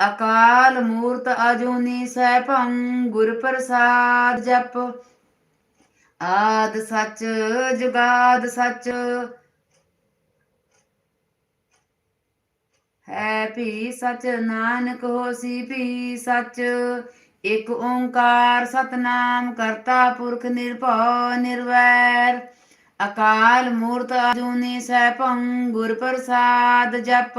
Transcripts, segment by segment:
ਅਕਾਲ ਮੂਰਤ ਅਜੂਨੀ ਸੈਭੰ ਗੁਰ ਪ੍ਰਸਾਦ ਜਪ। ਆਦ ਸੱਚ, ਜੁਗਾਦ ਸੱਚ। ਹੈ ਭੀ ਸਚ, ਨਾਨਕ ਹੋਸੀ ਭੀ ਸਚ। ਇਕ ਓੰਕਾਰ ਸਤਨਾਮ ਕਰਤਾ ਪੁਰਖ ਨਿਰਭਉ ਨਿਰਵੈਰ। ਅਕਾਲ ਮੂਰਤ ਅਜੂਨੀ ਸੈਭੰ ਗੁਰ ਪ੍ਰਸਾਦ ਜਪ।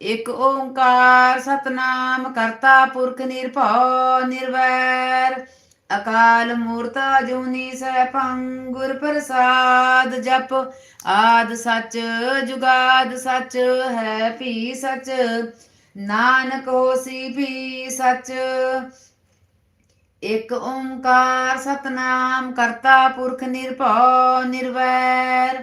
ਇਕ ਓੰਕਾਰ ਸਤਨਾਮ ਕਰਤਾ ਪੁਰਖ ਨਿਰਭਉ ਨਿਰਵੈਰ। ਅਕਾਲ ਮੂਰਤ ਜੂਨੀ ਸੈਭੰ ਗੁਰ ਪ੍ਰਸਾਦ ਜਪ। ਆਦ ਸਚ ਜੁਗਾਦ ਸਚ ਹੈ ਵੀ ਸਚ। ਨਾਨਕ ਹੋਸੀ ਵੀ ਸਚ। ਇਕ ਓੰਕਾਰ ਸਤਨਾਮ ਕਰਤਾ ਪੁਰਖ ਨਿਰਭਉ ਨਿਰਵੈਰ।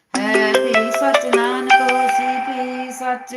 ਹੈ ਭੀ ਸਚ ਨਾਨਕ ਹੋਸੀ ਭੀ ਸਚ।